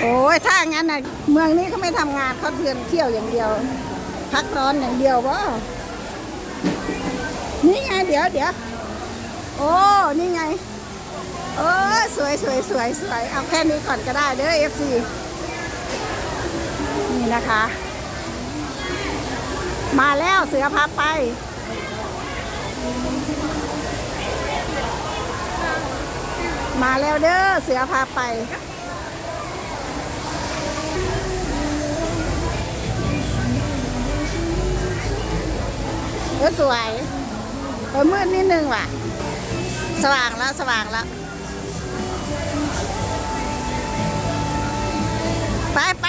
โอ้ยถ้างั้นน่ะเมืองนี้เขาไม่ทำงานเขาเทือนเที่ยวอย่างเดียว พักร้อนอย่างเดียววะนี่ไงเดี๋ยวเดี๋ยวโอ้นี่ไงเออสวยสวยสวยสวยเอาแค่นี้ก่อนก็ได้เด้อเอฟซีนี่นะคะ มาแล้วเสือพาไปมาแล้วเด้อเสือพาไป เออสวยเออมืดนิดนึงว่ะ สว่างแล้วสว่างแล้วไปไป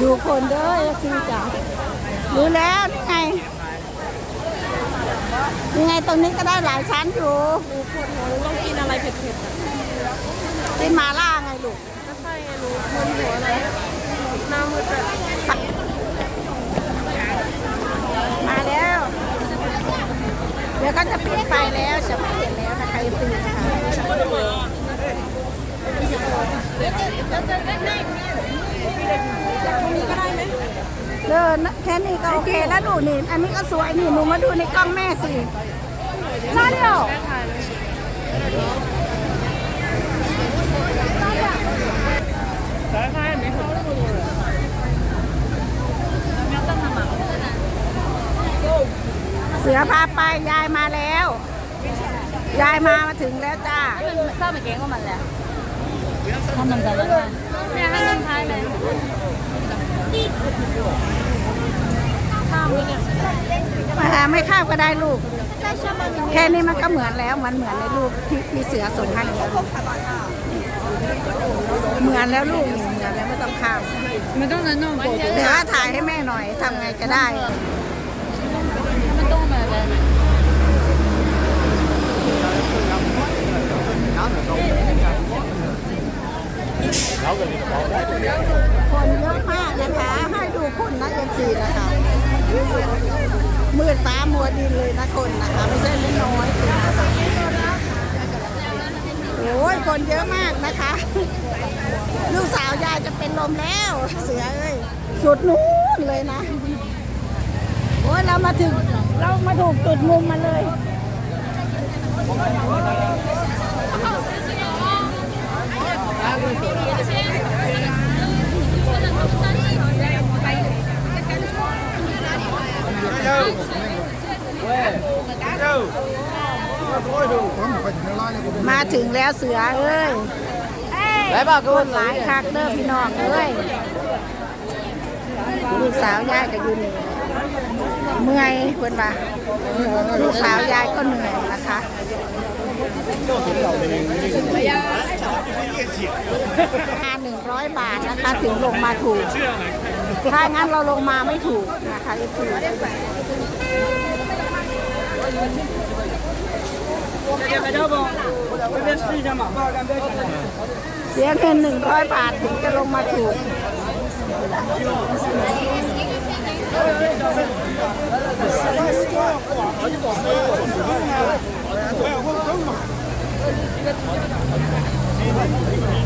ดูคนเด้อเอฟซีจ๋าดูแล้ว ยังไงตรงนี้ก็ได้หลายชั้นอยู่ดูปวดหัวหรือต้องกินอะไรเผ็ดๆอะกินหมาล่าไงลูก ก็ใช่ไงรู้มึนหัวอะไรหน้ามืดแบบ มาแล้ว เดี๋ยวก็จะปิดไฟแล้วจะไม่เห็นแล้วนะคะอย่าตื่นค่ะ เดินแค่นี้ก็โอเคแล้วดูนี่ อันนี้ก็สวยนี่หนูมาดูในกล้องแม่สิน่าเดียวถ่ายเลยถ่ายถ่ายไม่เข้าเลยเสือพาไปยายมาแล้ว ยายมามาถึงแล้วจ้าทราบเหมือนแกงก็มันแหละถ้ามันจะแล้วเนี่ยให้มันท้ายเลยข้า มเนี่ยมาไม่ข้าวก็ได้ลูก แค่นี้มันก็เหมือนแล้วมันเหมือนในรูปที่พี่เสือส่งให้แล้วเหมือนแล้วลูกนี่เหมือนแล้วไม่ต้องข้ามมันต้องนั่นนู่นโกรธเดี๋ยวถ่ายให้แม่หน่อยทำไงก็ได้มันต้องมาเลยคนเยอะมากนะคะ ให้ดูค นนะเอ็มซีนะคะ มืดฟ้ามัวดินเลยนะคนนะคะ ไม่ใช่ไม่น้อยนนะคะโอ้ยคนเยอะมากนะคะ ลูกสาวยายจะเป็นลมแล้ว เสือเอ้ยสุดนู้นเลยนะ โอ้ยเรามาถึงเรามาถูกจุดมุมมาเลย มาถึงแล้วเสือเอ้ยคนหลายคักเด้อพี่น้องเอ้ยลูกสาวยายก็อยู่นี่เมื่อยเพิ่นว่าลูกสาวยายก็เหนื่อยนะคะงานหนึ่งร้อยบาทนะคะ ถึงลงมาถูก ถ้างั้นเราลงมาไม่ถูกนะคะอีกทีเสียเงินหนึ่งร้อยบาทถึงจะลงมาถูก快